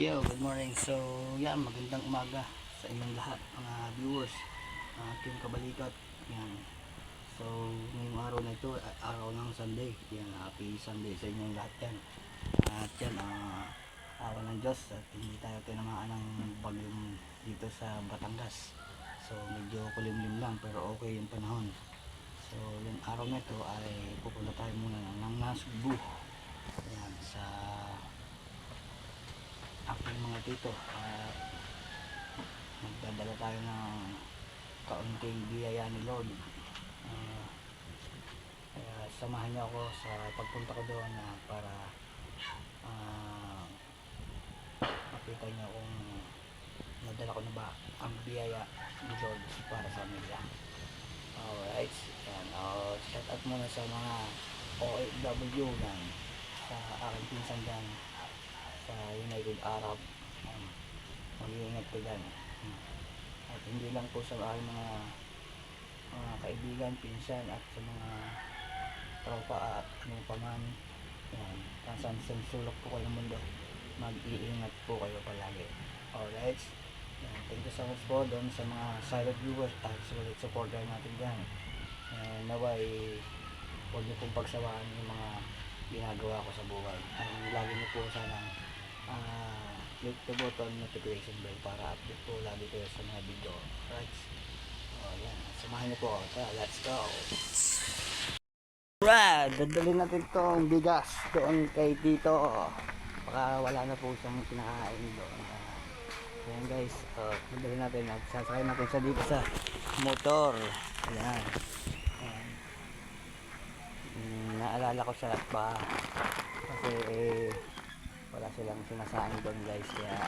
Yo, good morning. So, yan, magandang umaga sa inyong lahat, mga viewers, mga aking kabalikat. Yan. So, ngayong araw na ito, araw ng Sunday. Yan, happy Sunday sa inyong lahat yan. At yan, ah, awa ng Diyos at hindi tayo tinamaan ng bagyong dito sa Batangas. So, medyo kulimlim lang pero okay yung panahon. So, yung araw na ito ay pupunta tayo muna ng Nasugbu. Yan, sa aking mga tito. At magdadala tayo ng kaunting biyaya ni Lord. Ah, kaya samahan niyo ako sa pagpunta ko doon na para ah, makita niyo kung nadala ko na ba ang biyaya ni Lord para sa kanila alright. Yan uh, shout out muna sa mga OFW yan sa aking pinsan dyan sa United Arab. Um, mag-iingat ko dyan. At hindi lang po sa aking mga mga kaibigan, pinsan at sa mga tropa at ano pa man. Yan, saan saan sulok po kayo mundo. Mag-iingat po kayo palagi. Alright? Yan, thank you so much po doon sa mga silent viewers at sulit supporter natin dyan. Naway huwag niyo pong pagsawaan yung mga ginagawa ko sa buhay. Ang lagi niyo po sana ah click the button notification bell para update po lagi kayo sa mga video right oh yan samahan niyo po Tara, let's go Brad, dadalhin natin tong bigas doon kay Tito. Baka wala na po siyang kinakain doon. Uh, ayan guys, uh, dadalhin natin at sasakay natin siya dito sa motor. Ayan. Ayan. Mm, naalala ko siya pa kasi eh, silang sinasain doon guys kaya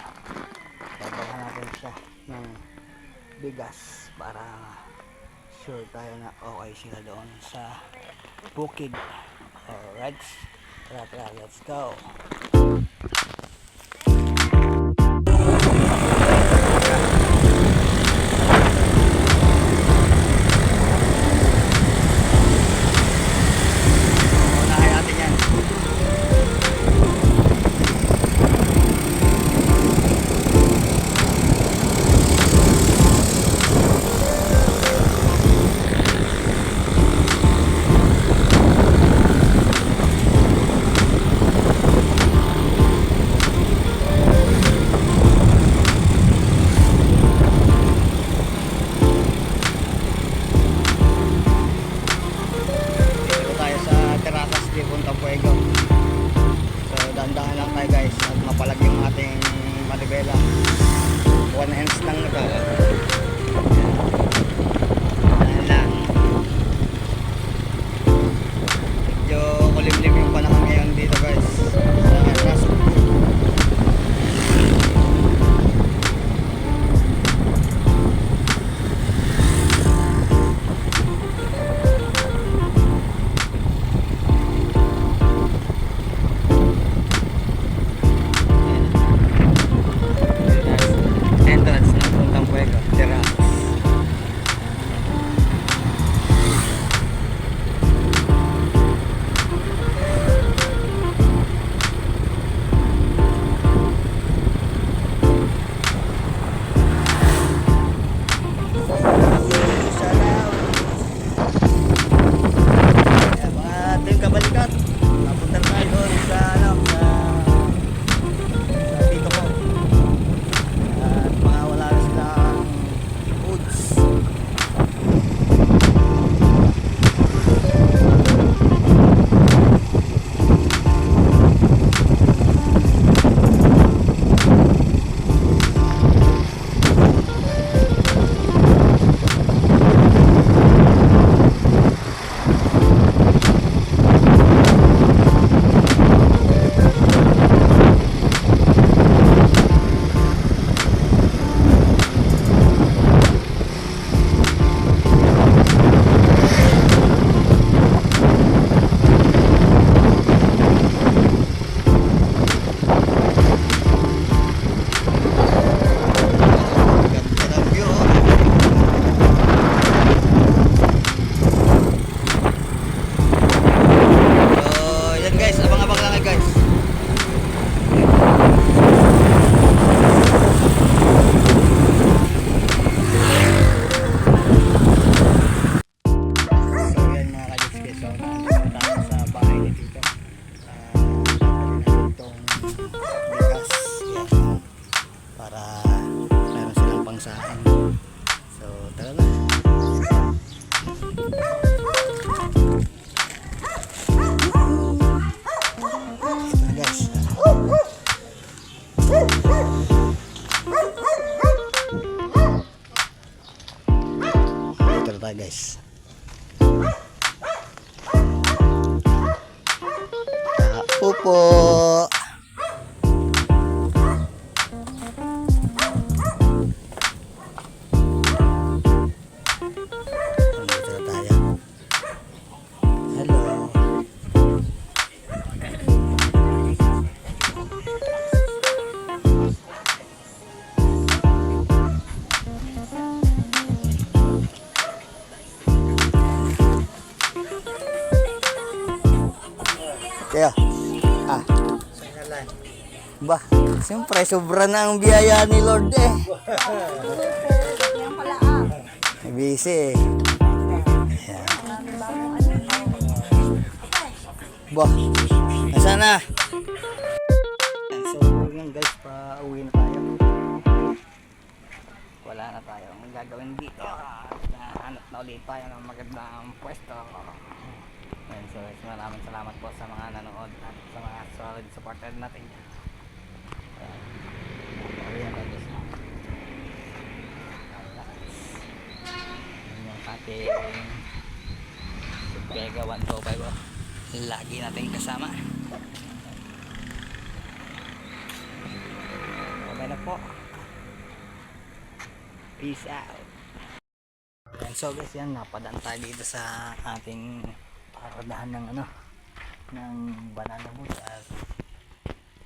dadalhan natin siya ng bigas para sure tayo na okay sila doon sa bukid. Alright tara tara let's go mapalag yung ating manibela. One hands lang na sa akin. So, tara na. Na guys. Ito na tayo guys. Tao Kaya, ah, ba, siyempre, sobra na ang biyaya ni Lord eh. Ah. Busy eh. Ayan. Ba, nasa na? So, yun guys, pa-uwi na tayo. Wala na tayo. Ang gagawin dito. Nahanap na ulit tayo ng magandang pwesto. Ayan, so guys, maraming salamat po sa mga nanood at sa mga solid supporter natin. Ayan. Tayo guys. Yun yung ating Vega 125 oh. Lagi natin kasama. Okay na po. Peace out. And so guys, yan, napadaan tayo dito sa ating paradahan ng ano, ng banana boat at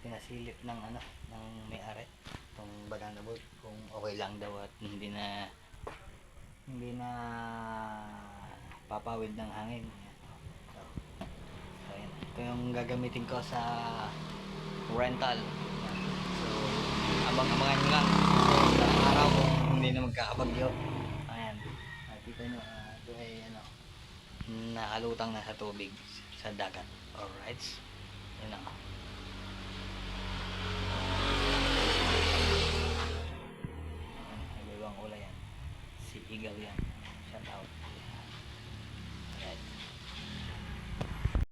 pinasilip ng ano, ng may-ari itong banana boat kung okay lang daw at hindi na hindi na papawid ng hangin. So, so yan. Ito yung gagamitin ko sa rental. So, abang-abangan nyo lang. So, sa araw kung hindi na magkakabagyo. Ayan. Nakita nyo, nakalutang na sa tubig sa dagat. Alright. Yun ang. Ibang kulay yan. Si Eagle yan.